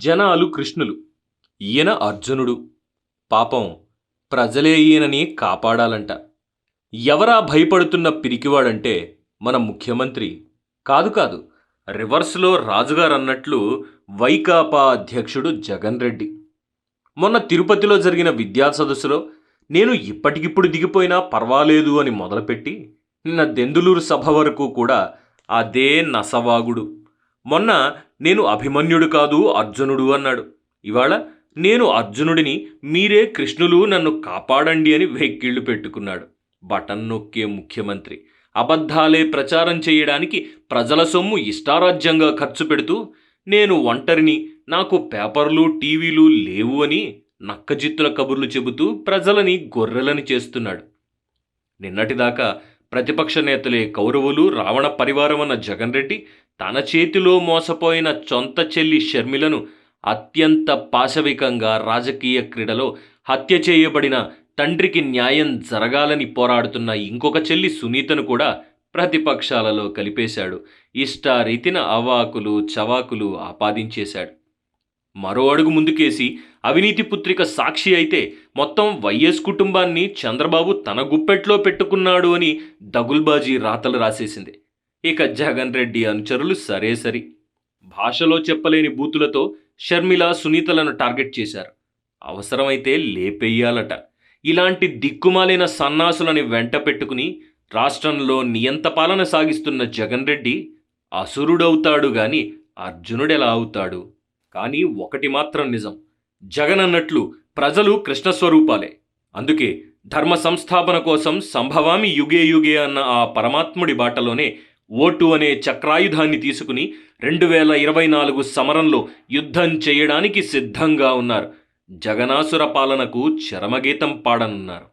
జనాలు కృష్ణులు. ఈయన అర్జునుడు. పాపం ప్రజలే ఈయనని కాపాడాలంట. ఎవరా భయపడుతున్న పిరికివాడంటే మన ముఖ్యమంత్రి. కాదు కాదు రివర్స్లో రాజుగారు అన్నట్లు వైకాపా అధ్యక్షుడు జగన్ రెడ్డి. మొన్న తిరుపతిలో జరిగిన విద్యా సదస్సులో నేను ఇప్పటికిప్పుడు దిగిపోయినా పర్వాలేదు అని మొదలుపెట్టి నిన్న దెందులూరు సభ వరకు కూడా అదే నసవాగుడు. మొన్న నేను అభిమన్యుడు కాదు అర్జునుడు అన్నాడు. ఇవాళ నేను అర్జునుడిని మీరే కృష్ణులు నన్ను కాపాడండి అని వెక్కిళ్ళు పెట్టుకున్నాడు. బటన్ నొక్కే ముఖ్యమంత్రి. అబద్ధాలే ప్రచారం చేయడానికి ప్రజల సొమ్ము ఇష్టారాజ్యంగా ఖర్చు పెడుతూ నేను ఒంటరిని నాకు పేపర్లు టీవీలు లేవు అని నక్కజిత్తుల కబుర్లు చెబుతూ ప్రజలని గొర్రెలని చేస్తున్నాడు. నిన్నటిదాకా ప్రతిపక్ష నేతలే కౌరవులు రావణ పరివారం అన్న జగన్ రెడ్డి తన చేతిలో మోసపోయిన సొంత చెల్లి షర్మిలను అత్యంత పాశవికంగా రాజకీయ క్రీడలో హత్య చేయబడిన తండ్రికి న్యాయం జరగాలని పోరాడుతున్న ఇంకొక చెల్లి సునీతను కూడా ప్రతిపక్షాలలో కలిపేశాడు. ఇష్టారీతిన అవాకులు చవాకులు ఆపాదించేశాడు. మరో అడుగు ముందుకేసి అవినీతి పుత్రిక సాక్షి అయితే మొత్తం వైఎస్ కుటుంబాన్ని చంద్రబాబు తన గుప్పెట్లో పెట్టుకున్నాడు అని దగుల్బాజీ రాతలు రాసేసింది. ఇక జగన్ రెడ్డి అనుచరులు సరే సరి. భాషలో చెప్పలేని బూతులతో షర్మిల సునీతలను టార్గెట్ చేశారు. అవసరమైతే లేపెయ్యాలట. ఇలాంటి దిక్కుమాలిన సన్నాసులని వెంట పెట్టుకుని రాష్ట్రంలో నియంత పాలన సాగిస్తున్న జగన్ రెడ్డి అసురుడవుతాడు గాని అర్జునుడెలా అవుతాడు? కానీ ఒకటి మాత్రం నిజం. జగన్ అన్నట్లు ప్రజలు కృష్ణస్వరూపాలే. అందుకే ధర్మ సంస్థాపన కోసం సంభవామి యుగే యుగే అన్న ఆ పరమాత్ముడి బాటలోనే ఓటు అనే చక్రాయుధాన్ని తీసుకుని రెండు వేల ఇరవై నాలుగు సమరంలో యుద్ధం చేయడానికి సిద్ధంగా ఉన్నారు. జగనాసుర పాలనకు చరమగీతం పాడనున్నారు.